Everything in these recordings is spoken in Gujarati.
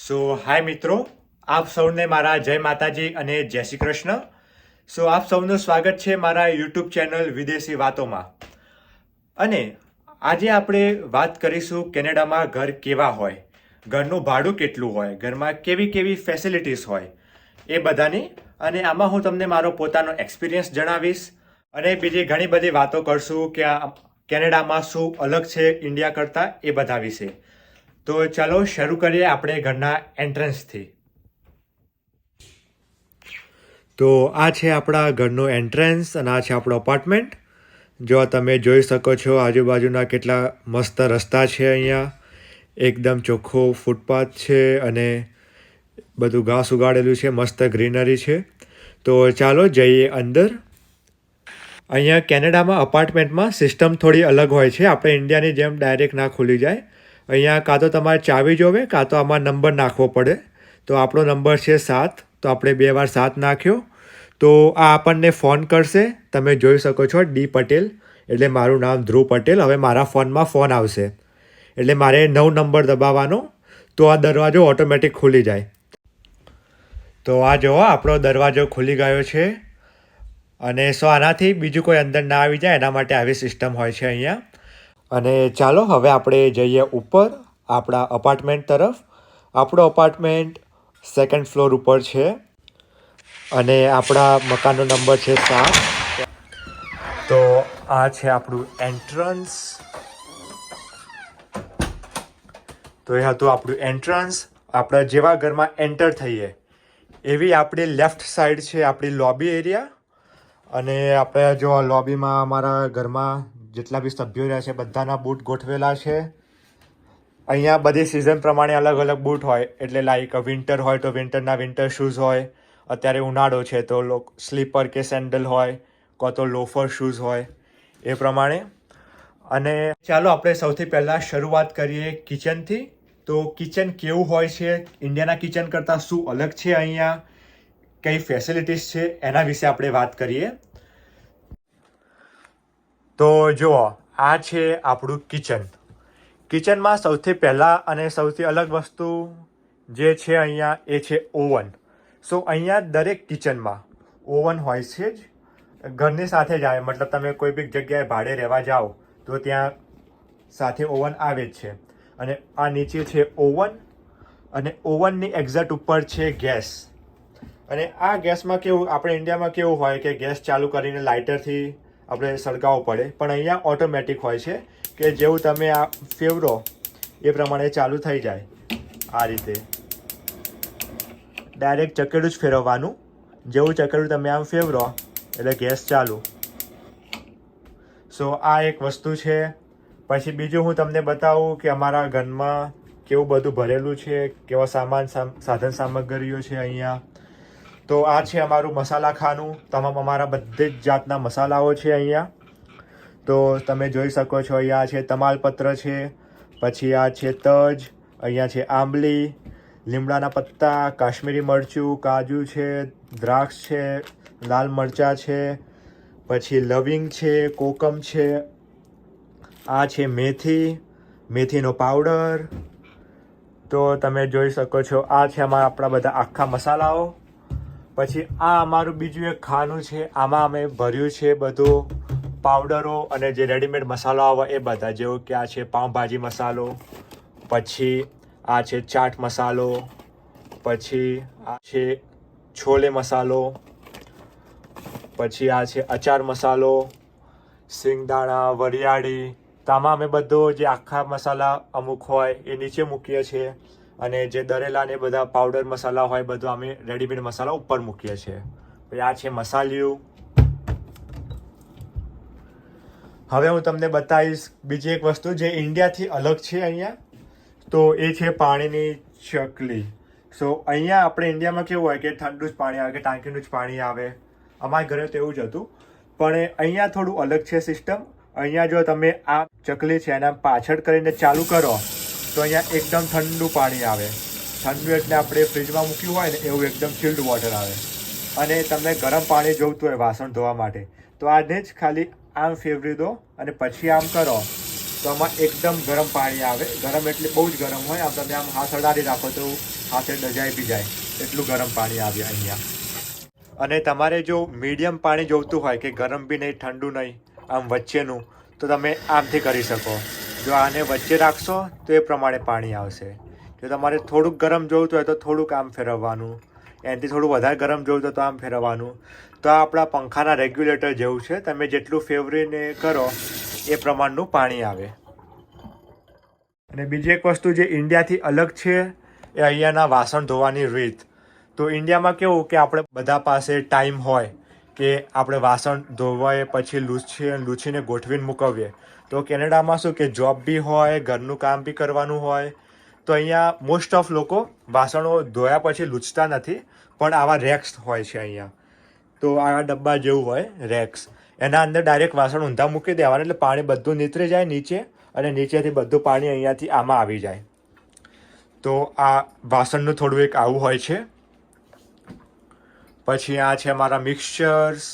સો હાય મિત્રો, આપ સૌને મારા જય માતાજી અને જય શ્રી કૃષ્ણ. સો આપ સૌનું સ્વાગત છે મારા યુટ્યુબ ચેનલ વિદેશી વાતોમાં. અને આજે આપણે વાત કરીશું કેનેડામાં ઘર કેવા હોય, ઘરનું ભાડું કેટલું હોય, ઘરમાં કેવી કેવી ફેસિલિટીઝ હોય, એ બધાની. અને આમાં હું તમને મારો પોતાનો એક્સપિરિયન્સ જણાવીશ. અને બીજી ઘણી બધી વાતો કરશું કે આ કેનેડામાં શું અલગ છે, ઇન્ડિયા કરતાં, એ બધા વિશે. તો ચાલો શરૂ કરીએ આપણે ઘરના એન્ટ્રન્સથી. તો આ છે આપણા ઘરનું એન્ટ્રન્સ અને આ છે આપણો અપાર્ટમેન્ટ જો તમે જોઈ શકો છો, આજુબાજુના કેટલા મસ્ત રસ્તા છે અહીંયા. એકદમ ચોખ્ખો ફૂટપાથ છે અને બધું ઘાસ ઉગાડેલું છે, મસ્ત ગ્રીનરી છે. તો ચાલો જઈએ અંદર. અહીંયા કેનેડામાં અપાર્ટમેન્ટમાં સિસ્ટમ થોડી અલગ હોય છે. આપણે ઇન્ડિયાની જેમ ડાયરેક્ટ ના ખુલી જાય. અહીંયા કાં તો તમારે ચાવી જોવે, કાં તો આમાં નંબર નાખવો પડે. તો આપણો નંબર છે સાત, તો આપણે બે વાર સાત નાખ્યો. તો આ આપણને ફોન કરશે. તમે જોઈ શકો છો ડી પટેલ, એટલે મારું નામ ધ્રુવ પટેલ. હવે મારા ફોનમાં ફોન આવશે. એટલે મારે નવ નંબર દબાવવાનો. તો આ દરવાજો ઓટોમેટિક ખુલી જાય. તો આ જુઓ, આપણો દરવાજો ખુલી ગયો છે. અને સો આનાથી બીજું કોઈ અંદર ના આવી જાય, એના માટે આવી સિસ્ટમ હોય છે અહીંયા. અને ચાલો હવે આપણે જઈએ ઉપર, આપણા અપાર્ટમેન્ટ તરફ. આપણો અપાર્ટમેન્ટ સેકન્ડ ફ્લોર ઉપર છે. અને આપણા મકાનનો નંબર છે સાત. તો આ છે આપણું એન્ટ્રન્સ તો એ હતું આપણું એન્ટ્રન્સ આપણા જેવા ઘરમાં એન્ટર થઈએ. એવી આપણી લેફ્ટ સાઈડ છે આપણી લોબી એરિયા અને આપણે જો લોબીમાં અમારા ઘરમાં જેટલા બી સભ્યો રહ્યા છે, બધાના બૂટ ગોઠવેલા છે. અહીંયા બધી સિઝન પ્રમાણે અલગ અલગ બૂટ હોય, એટલે લાઈક વિન્ટર હોય તો વિન્ટરના વિન્ટર શૂઝ હોય, અત્યારે ઉનાળો છે તો સ્લીપર કે સેન્ડલ હોય, કાં તો લોફર શૂઝ હોય, એ પ્રમાણે. અને ચાલો આપણે સૌથી પહેલાં શરૂઆત કરીએ કિચનથી તો કિચન કેવું હોય છે ઇન્ડિયાના કિચન કરતાં શું અલગ છે અહીંયા, કઈ ફેસિલિટીઝ છે, એના વિશે આપણે વાત કરીએ. તો જુઓ, આ છે આપણું કિચન. કિચનમાં સૌથી પહેલાં અને સૌથી અલગ વસ્તુ જે છે અહીંયા, એ છે ઓવન. સો અહીંયા દરેક કિચનમાં ઓવન હોય છે જ. ઘરની સાથે જ આવે, મતલબ તમે કોઈ બી જગ્યાએ ભાડે રહેવા જાઓ, તો ત્યાં સાથે ઓવન આવે જ છે. અને આ નીચે છે ઓવન, અને ઓવનની એક્ઝેક્ટ ઉપર છે ગેસ. અને આ ગેસમાં કેવું, આપણે ઇન્ડિયામાં કેવું હોય કે ગેસ ચાલુ કરીને લાઇટરથી આપણે સળગાવવો પડે. પણ અહીંયા ઓટોમેટિક હોય છે કે જેવું તમે આ ફેવરો એ પ્રમાણે ચાલુ થઈ જાય. આ રીતે. ડાયરેક્ટ ચકેડું જ ફેરવવાનું. જેવું ચકેડું તમે આમ ફેવરો, એટલે ગેસ ચાલુ. સો આ એક વસ્તુ છે. પછી બીજું હું તમને બતાવું કે અમારા ઘરમાં કેવું બધું ભરેલું છે, કેવા સામાન સામ- સાધન સામગ્રીઓ છે અહીંયા. તો આ છે અમારું મસાલા ખાનું તમામ અમારા બધી જ જાતના મસાલાઓ છે અહીંયા. તો તમે જોઈ શકો છો, અહીંયા છે તમાલપત્ર છે, પછી આ છે તજ, અહીંયા છે આંબલી, લીમડાના પત્તા, કાશ્મીરી મરચું, કાજુ છે, દ્રાક્ષ છે, લાલ મરચાં છે, પછી લવિંગ છે, કોકમ છે, આ છે મેથી, મેથીનો પાવડર. તો તમે જોઈ શકો છો, આ છે અમારા આપણા બધા આખા મસાલાઓ. પછી આ અમારું બીજું એક ખાનું છે, આમાં અમે ભર્યું છે બધું, પાવડરો અને જે રેડીમેડ મસાલો આવે એ બધા, જેવો કે આ છે પાઉંભાજી મસાલો, પછી આ છે ચાટ મસાલો, પછી આ છે છોલે મસાલો, પછી આ છે અચાર મસાલો સિંગદાણા વરિયાળી તમામે બધો જે આખા મસાલા અમુક હોય એ નીચે મૂકીએ છીએ. અને જે દરેલા ને બધા પાવડર મસાલા હોય બધું અમે રેડીમેડ મસાલા ઉપર મૂકીએ છીએ. પછી આ છે મસાલિયું. હવે હું તમને બતાવીશ બીજી એક વસ્તુ જે ઇન્ડિયાથી અલગ છે અહીંયા. તો એ છે પાણીની ચકલી. સો અહીંયા આપણે ઇન્ડિયામાં કેવું હોય કે ઠંડુ જ પાણી આવે કે ટાંકીનું જ પાણી આવે. અમારા ઘરે તો એવું જ હતું. પણ અહીંયા થોડું અલગ છે સિસ્ટમ અહીંયા જો તમે આ ચકલી છે એના પાછળ કરીને ચાલુ કરો. તો અહીંયા એકદમ ઠંડુ પાણી આવે. ઠંડુ એટલે આપણે ફ્રીજમાં મૂક્યું હોય ને એવું એકદમ ચિલ્ડ વોટર આવે. અને તમને ગરમ પાણી જોઈતું હોય વાસણ ધોવા માટે, તો આને જ ખાલી આમ ફેરવી દો અને પછી આમ કરો. તો આમાં એકદમ ગરમ પાણી આવે. ગરમ એટલે બહુ જ ગરમ હોય. આમ તમે આમ હાથ અડાડી રાખો તો હાથે ડજાઈ બી જાય. એટલું ગરમ પાણી આવે અહીંયા. અને તમારે જો મીડિયમ પાણી જોઈતું હોય કે ગરમ બી નહીં, ઠંડુ નહીં, આમ વચ્ચેનું, તો તમે આમથી કરી શકો. જો આને વચ્ચે રાખશો, તો એ પ્રમાણે પાણી આવશે. જો તમારે થોડુંક ગરમ જોઈતું હોય તો થોડુંક આમ ફેરવવાનું. એનાથી થોડું વધારે ગરમ જોઈતું તો આમ ફેરવવાનું. તો આ આપણા પંખાના રેગ્યુલેટર જેવું છે. તમે જેટલું ફેવરીને કરો, એ પ્રમાણનું પાણી આવે. અને બીજી એક વસ્તુ જે ઇન્ડિયાથી અલગ છે, એ અહીંયાના વાસણ ધોવાની રીત. તો ઇન્ડિયામાં કેવું કે આપણે બધા પાસે ટાઈમ હોય કે આપણે વાસણ ધોવાય પછી લૂછી લૂછીને ગોઠવીને મૂકવીએ. તો કેનેડામાં શું કે જોબ બી હોય, ઘરનું કામ બી કરવાનું હોય. તો અહીંયા મોસ્ટ ઓફ લોકો વાસણો ધોયા પછી લૂછતા નથી, પણ આવા રેક્સ હોય છે અહીંયા. તો આ ડબ્બા જેવું હોય રેક્સ એના અંદર ડાયરેક્ટ વાસણ ઊંધા મૂકી દેવાના, એટલે પાણી બધું નીતરી જાય નીચે અને નીચેથી બધું પાણી અહીંયાથી આમાં આવી જાય. તો આ વાસણનું થોડું એક આવું હોય છે. પછી આ છે મારા મિક્સચર્સ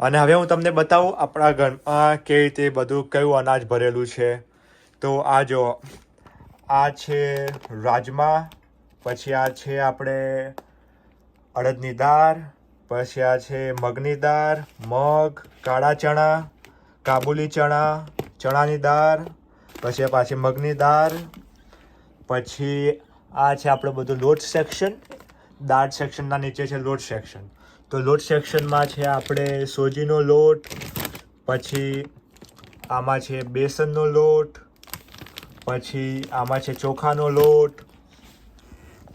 અને હવે હું તમને બતાવું આપણા ઘરમાં કેવી રીતે બધું કયું અનાજ ભરેલું છે. તો આ જો, આ છે રાજમા, પછી આ છે આપણે અડદની દાળ, પછી આ છે મગની દાળ, મગ, કાળા ચણા, કાબુલી ચણા, ચણાની દાળ, પછી પાછી મગની દાળ, પછી આ છે આપણું બધું લોટ સેક્શન દાળ સેક્શનના નીચે છે લોટ સેક્શન. તો લોટ સેક્શનમાં છે આપણે સોજીનો લોટ, પછી આમાં છે બેસનનો લોટ, પછી આમાં છે ચોખાનો લોટ,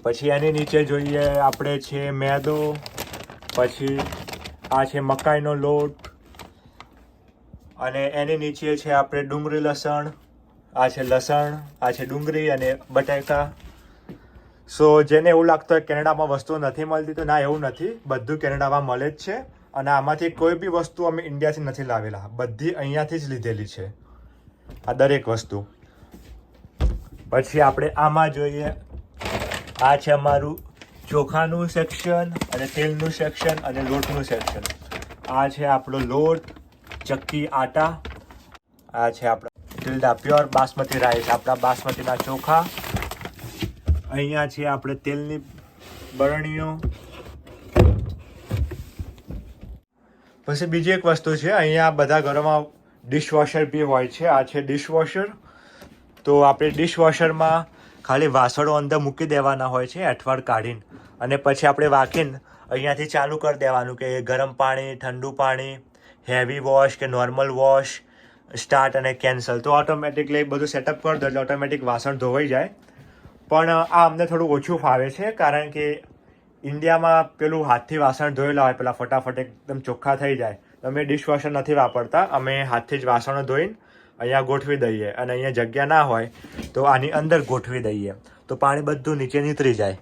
પછી એની નીચે જોઈએ આપણે છે મેદો, પછી આ છે મકાઈનો લોટ, અને એની નીચે છે આપણે ડુંગળી લસણ, આ છે લસણ, આ છે ડુંગળી અને બટાકા સો જેને એવું લાગતું હોય કેનેડામાં વસ્તુ નથી મળતી, તો ના, એવું નથી. બધું કેનેડામાં મળે જ છે અને આમાંથી કોઈ બી વસ્તુ અમે ઇન્ડિયાથી નથી લાવેલા. બધી અહીંયાથી જ લીધેલી છે. આ દરેક વસ્તુ. પછી આપણે આમાં જોઈએ. આ છે અમારું ચોખાનું સેક્શન અને તેલનું સેક્શન અને લોટનું સેક્શન આ છે આપણો લોટ, ચક્કી, આટા. આ છે આપણા. ટિલ્ડા પ્યોર બાસમતી રાઈસ આપણા બાસમતીના ચોખા. અહીંયા છે આપણે તેલની બરણીઓ. પછી બીજી એક વસ્તુ છે, અહીંયા બધા ઘરોમાં ડિશવોશર બી હોય છે. આ છે ડિશવોશર તો આપણે ડિશવોશરમાં ખાલી વાસણો અંદર મૂકી દેવાના હોય છે અઠવાડ કાઢીને. અને પછી આપણે વાકીને અહીંયાથી ચાલુ કરી દેવાનું કે ગરમ પાણી, ઠંડુ પાણી હેવી વોશ કે નોર્મલ વોશ સ્ટાર્ટ અને કેન્સલ તો ઓટોમેટિકલી બધું સેટઅપ કરી દો એટલે ઓટોમેટિક વાસણ ધોવાઈ જાય. પણ આ અમને થોડું ઓછું ફાવે છે, કારણ કે ઇન્ડિયામાં પેલું હાથથી વાસણ ધોયેલા હોય, પેલા ફટાફટ એકદમ ચોખ્ખા થઈ જાય. અમે ડિશવોશર નથી વાપરતા, અમે હાથથી જ વાસણો ધોઈને અહીંયા ગોઠવી દઈએ અને અહીંયા જગ્યા ના હોય તો આની અંદર ગોઠવી દઈએ. તો પાણી બધું નીચે નીતરી જાય.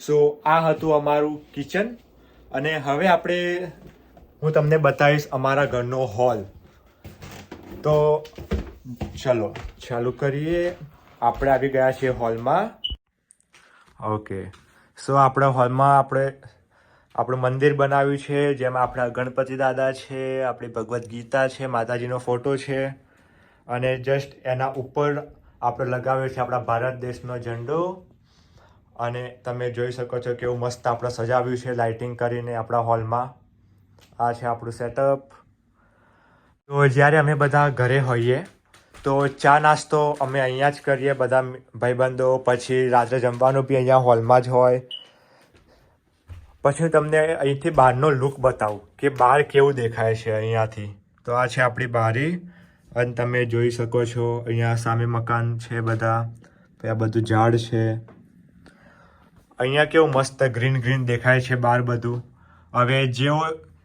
સો આ હતું અમારું કિચન અને હવે આપણે હું તમને બતાવીશ અમારા ઘરનો હોલ તો ચલો, ચાલુ કરીએ. આપણે આવી ગયા છીએ હોલમાં. ઓકે. સો આપણા હોલમાં આપણે, આપણું મંદિર બનાવ્યું છે, જેમાં આપણા ગણપતિ દાદા છે, આપણી ભગવદ્ ગીતા છે, માતાજીનો ફોટો છે, અને જસ્ટ એના ઉપર આપણે લગાવ્યો છે આપણા ભારત દેશનો ઝંડો. અને તમે જોઈ શકો છો કેવું મસ્ત આપણે સજાવ્યું છે લાઇટિંગ કરીને આપણા હોલમાં. આ છે આપણું સેટઅપ તો જ્યારે અમે બધા ઘરે હોઈએ, તો ચા નાસ્તો અમે અહીંયા જ કરીએ બધા ભાઈબંધો, પછી રાત્રે જમવાનું બી અહીંયા હોલમાં જ હોય. પછી હું તમને અહીંથી બહારનો લુક બતાવું કે બહાર કેવું દેખાય છે અહીંયાથી. તો આ છે આપણી બારી, અને તમે જોઈ શકો છો અહીંયા સામે મકાન છે બધા પછી આ બધું ઝાડ છે. અહીંયા કેવું મસ્ત ગ્રીન ગ્રીન દેખાય છે બહાર બધું. હવે જેવો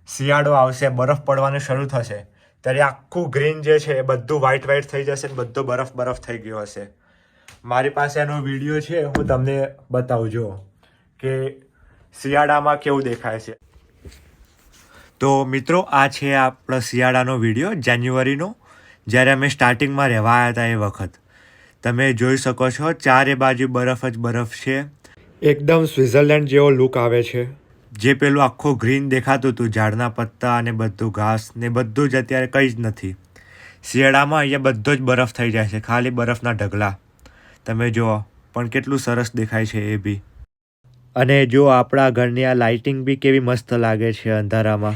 શિયાળો આવશે, બરફ પડવાનું શરૂ થશે ત્યારે આખું ગ્રીન જે છે એ બધું વ્હાઈટ વ્હાઈટ થઈ જશે ને બધો બરફ બરફ થઈ ગયો હશે. મારી પાસે એનો વીડિયો છે, હું તમને બતાવું જો કે શિયાળામાં કેવું દેખાય છે. તો મિત્રો, આ છે આપણો શિયાળાનો વીડિયો જાન્યુઆરીનો જ્યારે અમે સ્ટાર્ટિંગમાં રહેવા હતા એ વખત. તમે જોઈ શકો છો, ચારે બાજુ બરફ જ બરફ છે. એકદમ સ્વિટ્ઝરલેન્ડ જેવો લુક આવે છે. જે પેલું આખું ગ્રીન દેખાતું હતું, ઝાડના પત્તા અને બધું ઘાસ ને બધું જ અત્યારે કંઈ જ નથી. શિયાળામાં અહીંયા બધો જ બરફ થઈ જાય છે, ખાલી બરફના ઢગલા. તમે જુઓ, પણ કેટલું સરસ દેખાય છે એ બી. અને જો આપણા ઘરની આ લાઇટિંગ બી કેવી મસ્ત લાગે છે અંધારામાં.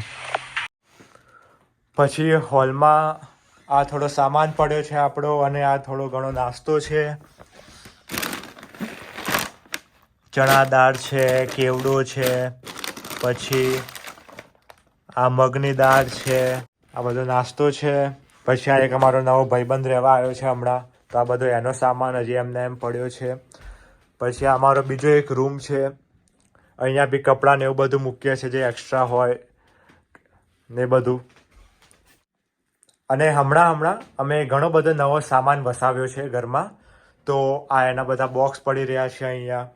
પછી હોલમાં આ થોડો સામાન પડ્યો છે આપણો અને આ થોડો ઘણો નાસ્તો છે. ચણા દાળ છે, કેવડો છે. પછી આ મગની દાળ છે, આ બધો નાસ્તો છે. પછી આ એક અમારો નવો ભાઈબંધ રહેવા આવ્યો છે હમણાં. તો આ બધો એનો સામાન હજી એમને એમ પડ્યો છે. પછી અમારો બીજો એક રૂમ છે. અહીંયા બી કપડાં ને એવું બધું મૂકીએ છે જે એક્સ્ટ્રા હોય ને બધું. અને હમણાં હમણાં અમે ઘણો બધો નવો સામાન વસાવ્યો છે ઘરમાં. તો આ એના બધા બોક્સ પડી રહ્યા છે અહીંયા.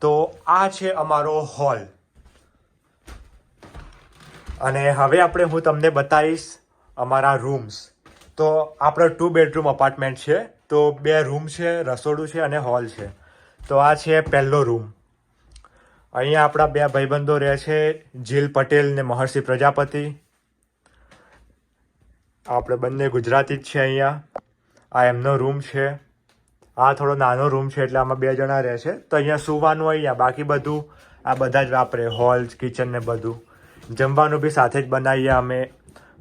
તો આ છે અમારો હોલ અને હવે આપણે હું તમને બતાવીશ અમારા રૂમ્સ તો આપણો ટુ બેડરૂમ અપાર્ટમેન્ટ છે, તો બે રૂમ છે, રસોડું છે અને હોલ છે. તો આ છે પહેલો રૂમ અહીંયા આપણા બે ભાઈબંધો રહે છે, જીલ પટેલ ને મહર્ષિ પ્રજાપતિ. આપણે બંને ગુજરાતી જ છે અહીંયા. આ એમનો રૂમ છે. આ થોડો નાનો રૂમ છે, એટલે આમાં બે જણા રહે છે. તો અહીંયા સૂવાનું અહીંયા, બાકી બધું આ બધા જ વાપરે હોલ કિચન ને બધું. જમવાનું બી સાથે જ બનાવીએ અમે.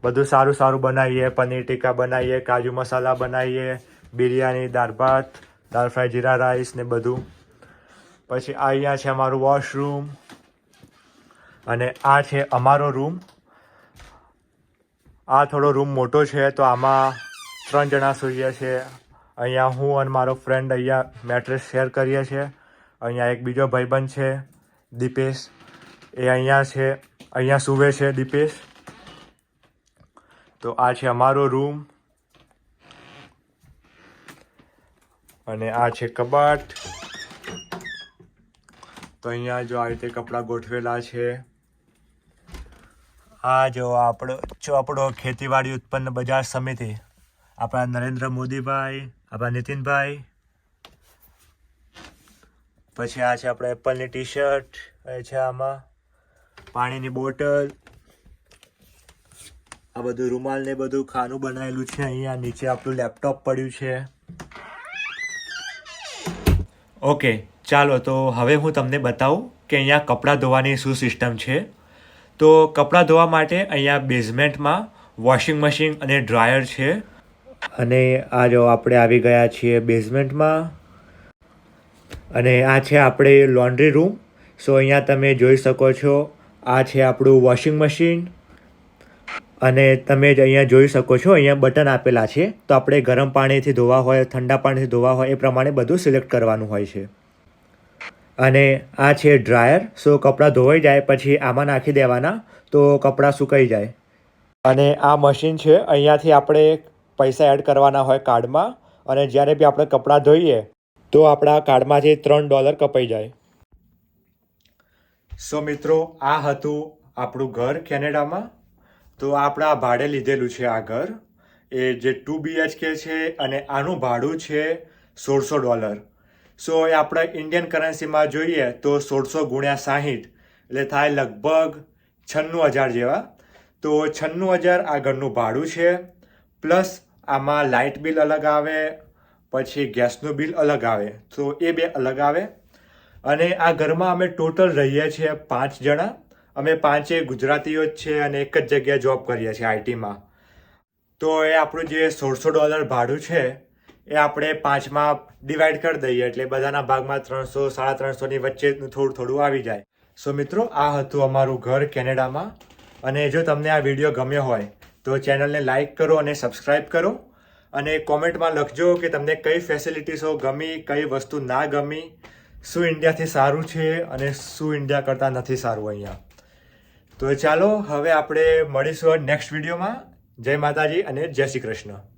બધું સારું સારું બનાવીએ, પનીર ટીકા બનાવીએ, કાજુ મસાલા બનાવીએ, બિરયાની, દાળ ભાત, દાળ ફ્રાય, જીરા રાઈસ ને બધું. પછી આ અહીંયા છે અમારું વોશરૂમ. અને આ છે અમારો રૂમ. આ થોડો રૂમ મોટો છે, તો આમાં ત્રણ જણા સૂઈએ છીએ અહીંયા હું અને મારો ફ્રેન્ડ અહીંયા મેટ્રેસ શેર કરીએ છીએ અહીંયા એક બીજો ભાઈબંધ છે, દીપેશ. એ અહીંયા છે. અહીંયા સુવે છે દીપેશ. તો આ છે અમારો રૂમ અને આ છે કબાટ. તો અહીંયા જો આ રીતે કપડાં ગોઠવેલા છે. આ જો આપણો ચોપડો ખેતીવાડી ઉત્પન્ન બજાર સમિતિ. આપણા નરેન્દ્ર મોદીભાઈ, આપણા નીતિનભાઈ. પછી આ છે આપણે એપલની ટી શર્ટ એ છે આમાં. પાણીની બોટલ. આ બધું રૂમાલ ને બધું ખાનું બનાવેલું છે અહીંયા. નીચે આપણું લેપટોપ પડ્યું છે. ઓકે ચાલો તો હવે હું તમને બતાવું કે અહીંયા કપડાં ધોવાની શું સિસ્ટમ છે. તો કપડાં ધોવા માટે અહીંયા બેઝમેન્ટમાં વોશિંગ મશીન અને ડ્રાયર છે. અને આ જો આપણે આવી ગયા છીએ બેઝમેન્ટમાં. અને આ છે આપણે લોન્ડ્રી રૂમ. સો અહીંયા તમે જોઈ શકો છો આ છે આપણું વોશિંગ મશીન અને તમે જ અહીંયા જોઈ શકો છો, અહીંયા બટન આપેલા છે. તો આપણે ગરમ પાણીથી ધોવા હોય, ઠંડા પાણીથી ધોવા હોય, એ પ્રમાણે બધું સિલેક્ટ કરવાનું હોય છે. અને આ છે ડ્રાયર સો કપડાં ધોવાઈ જાય પછી આમાં નાખી દેવાના, તો કપડાં સુકાઈ જાય. અને આ મશીન છે, અહીંયાથી આપણે પૈસા એડ કરવાના હોય કાર્ડમાં. અને જ્યારે બી આપણે કપડાં ધોઈએ, તો આપણા કાર્ડમાંથી ત્રણ ડોલર કપાઈ જાય. સો મિત્રો, આ હતું આપણું ઘર કેનેડામાં. તો આપણા ભાડે લીધેલું છે આ ઘર. એ જે ટુ બીએચકે છે અને આનું ભાડું છે સોળસો ડોલર. સો એ આપણે ઇન્ડિયન કરન્સીમાં જોઈએ તો સોળસો ગુણ્યા સાહીઠ, એટલે થાય લગભગ છન્નું હજાર જેવા. તો છન્નું હજાર આ ઘરનું ભાડું છે, પ્લસ આમાં લાઇટ બિલ અલગ આવે, પછી ગેસનું બિલ અલગ આવે. તો એ બે અલગ આવે. અને આ ઘરમાં અમે ટોટલ રહીએ છીએ પાંચ જણા. અમે પાંચે ગુજરાતીઓ જ છે અને એક જ જગ્યાએ જોબ કરીએ છીએ આઈટીમાં તો એ આપણું જે સોળસો ડોલર ભાડું છે, એ આપણે પાંચમાં ડિવાઈડ કરી દઈએ એટલે બધાના ભાગમાં ત્રણસો, સાડા ત્રણસોની વચ્ચે થોડું થોડું આવી જાય. સો મિત્રો, આ હતું અમારું ઘર કેનેડામાં. અને જો તમને આ વીડિયો ગમ્યો હોય, તો ચેનલને લાઈક કરો અને સબસ્ક્રાઈબ કરો. અને કોમેન્ટમાં લખજો કે તમને કઈ ફેસિલિટીસો ગમી, કઈ વસ્તુ ના ગમી. શું ઇન્ડિયાથી સારું છે અને શું ઇન્ડિયા કરતાં નથી સારું અહીંયા? તો ચાલો, હવે આપણે મળીશું નેક્સ્ટ વિડીયોમાં જય માતાજી અને જય શ્રી કૃષ્ણ.